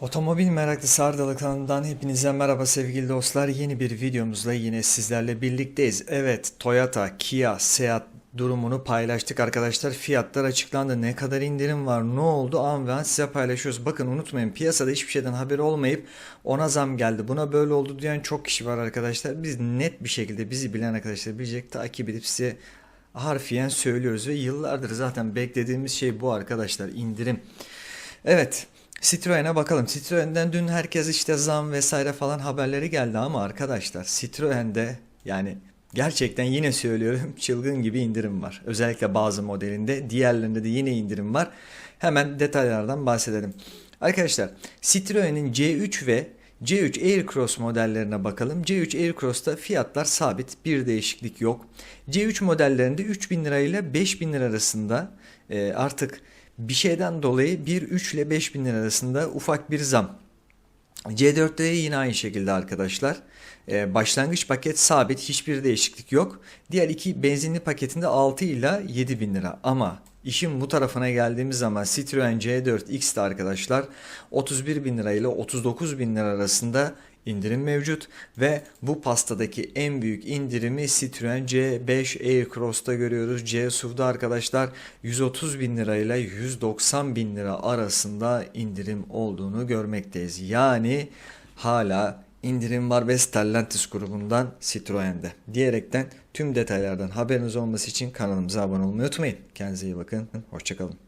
Otomobil meraklısı Ardalı hepinize merhaba sevgili dostlar. Yeni bir videomuzla yine sizlerle birlikteyiz. Evet Toyota, Kia, Seat durumunu paylaştık arkadaşlar. Fiyatlar açıklandı. Ne kadar indirim var, ne oldu an ve an size paylaşıyoruz. Bakın unutmayın piyasada hiçbir şeyden haberi olmayıp ona zam geldi. Buna böyle oldu diyen çok kişi var arkadaşlar. Biz net bir şekilde bizi bilen arkadaşlar bilecek takip edip size harfiyen söylüyoruz. Ve yıllardır zaten beklediğimiz şey bu arkadaşlar indirim. Evet. Citroen'e bakalım. Citroen'den dün herkes işte zam vesaire falan haberleri geldi ama arkadaşlar Citroen'de yani gerçekten yine söylüyorum çılgın gibi indirim var. Özellikle bazı modelinde diğerlerinde de yine indirim var. Hemen detaylardan bahsedelim. Arkadaşlar Citroen'in C3 ve C3 Aircross modellerine bakalım. C3 Aircross'ta fiyatlar sabit, bir değişiklik yok. C3 modellerinde 3000 lira ile 5000 lira arasında e, artık bir şeyden dolayı 1 3 ile 5000 lira arasında ufak bir zam. C4'te yine aynı şekilde arkadaşlar. Ee, başlangıç paket sabit hiçbir değişiklik yok. Diğer iki benzinli paketinde 6 ile 7 bin lira. Ama işin bu tarafına geldiğimiz zaman Citroen C4 X'te arkadaşlar 31 bin lira ile 39 bin lira arasında indirim mevcut. Ve bu pastadaki en büyük indirimi Citroen C5 Aircross'ta görüyoruz. C SUV'da arkadaşlar 130 bin lira ile 190 bin lira arasında indirim olduğunu görmekteyiz. Yani hala indirim var ve Stellantis grubundan Citroen'de. Diyerekten tüm detaylardan haberiniz olması için kanalımıza abone olmayı unutmayın. Kendinize iyi bakın. Hoşçakalın.